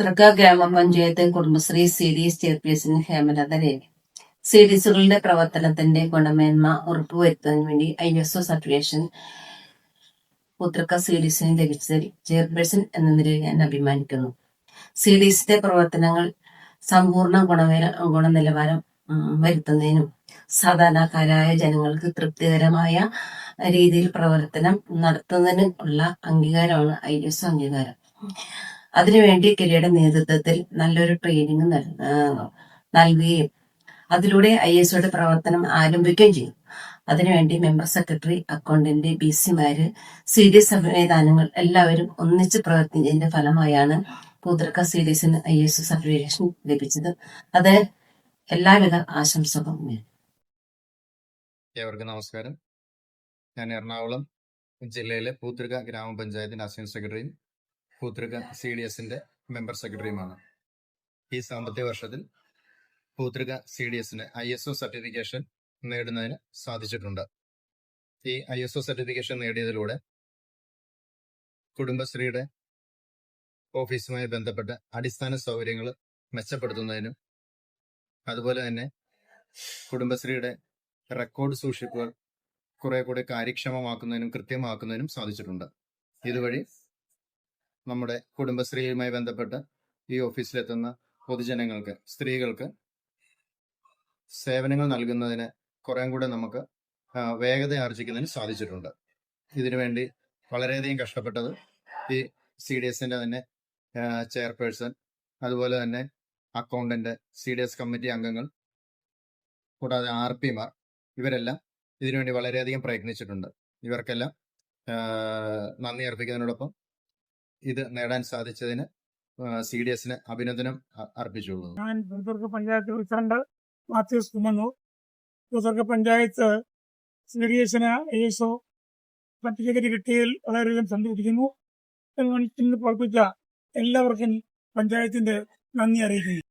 പുത്രക്ക ഗ്രാമപഞ്ചായത്ത് Kudumbashree C D S chairperson Hemalatha Rekha. C D എസുകളുടെ പ്രവർത്തനത്തിന്റെ ഗുണമേന്മ ഉറപ്പുവരുത്തുന്നതിന് വേണ്ടി I S O certification Poothrikka C D എസിന് ലഭിച്ചതിൽ ചെയർപേഴ്സൺ എന്ന നിലയിൽ ഞാൻ അഭിമാനിക്കുന്നു. സി ഡി എസിന്റെ പ്രവർത്തനങ്ങൾ സമ്പൂർണ ഗുണമേല ഗുണനിലവാരം വരുത്തുന്നതിനും സാധാരണക്കാരായ ജനങ്ങൾക്ക് തൃപ്തികരമായ രീതിയിൽ പ്രവർത്തനം നടത്തുന്നതിനും ഉള്ള അംഗീകാരമാണ് ഐ എസ് അംഗീകാരം. അതിനുവേണ്ടി കിരിയുടെ നേതൃത്വത്തിൽ നല്ലൊരു ട്രെയിനിങ് നൽകുകയും അതിലൂടെ ഐ എസ് പ്രവർത്തനം ആരംഭിക്കുകയും ചെയ്യും അതിനുവേണ്ടി മെമ്പർ സെക്രട്ടറി അക്കൗണ്ടന്റ് ബി സിമാര് സി ഡി എസ് സംവിധാനങ്ങൾ എല്ലാവരും ഒന്നിച്ച് പ്രവർത്തിച്ചതിന്റെ ഫലമായാണ് പൂതൃക്ക സി ഡി എസിന് ഐ എസ് സർട്ടിഫിക്കേഷൻ ലഭിച്ചത്. അത് എല്ലാവിധ ആശംസകളും. ഏവർക്കും നമസ്കാരം. ഞാൻ എറണാകുളം ജില്ലയിലെ പൂത്തൃക ഗ്രാമപഞ്ചായത്തിന്റെ അസിസ്റ്റന്റ് സെക്രട്ടറിയും പൂത്തൃക സി ഡി എസിന്റെ മെമ്പർ സെക്രട്ടറിയുമാണ് ഈ സാമ്പത്തിക വർഷത്തിൽ പൂത്തൃക സി ഡി എസിന് ഐ എസ് ഒ സർട്ടിഫിക്കേഷൻ നേടുന്നതിന് സാധിച്ചിട്ടുണ്ട്. ഈ ഐ എസ് ഒ സർട്ടിഫിക്കേഷൻ നേടിയതിലൂടെ കുടുംബശ്രീയുടെ ഓഫീസുമായി ബന്ധപ്പെട്ട അടിസ്ഥാന സൗകര്യങ്ങൾ മെച്ചപ്പെടുത്തുന്നതിനും അതുപോലെ തന്നെ കുടുംബശ്രീയുടെ റെക്കോർഡ് സൂക്ഷിപ്പുകൾ കുറെ കൂടെ കാര്യക്ഷമമാക്കുന്നതിനും കൃത്യമാക്കുന്നതിനും സാധിച്ചിട്ടുണ്ട്. ഇതുവഴി നമ്മുടെ കുടുംബശ്രീയുമായി ബന്ധപ്പെട്ട് ഈ ഓഫീസിലെത്തുന്ന പൊതുജനങ്ങൾക്ക് സ്ത്രീകൾക്ക് സേവനങ്ങൾ നൽകുന്നതിന് കുറേ കൂടെ നമുക്ക് വേഗത ആർജിക്കുന്നതിന് സാധിച്ചിട്ടുണ്ട്. ഇതിനുവേണ്ടി വളരെയധികം കഷ്ടപ്പെട്ടത് ഈ സി ഡി എസിന്റെ തന്നെ ചെയർപേഴ്സൺ അതുപോലെ തന്നെ accountant C D S committee അംഗങ്ങൾ കൂടാതെ ആർ പിമാർ ഇവരെല്ലാം ഇതിനുവേണ്ടി വളരെയധികം പ്രയത്നിച്ചിട്ടുണ്ട്. ഇവർക്കെല്ലാം നന്ദി അർപ്പിക്കുന്നതിനോടൊപ്പം ഇത് നേടാൻ സാധിച്ചതിന് സി ഡി എസിന് അഭിനന്ദനം അ- ഞാൻ Poothrikka panchayat president Mathews Kummannu Poothrikka panchayat C D എസിന് എസ് ഒ സർട്ടിഫിക്കറ്റ് കിട്ടിയതിൽ വളരെയധികം സന്തോഷിക്കുന്നു. പ്രവർത്തിച്ച എല്ലാവർക്കും പഞ്ചായത്തിന്റെ നന്ദി അറിയിക്കുന്നു.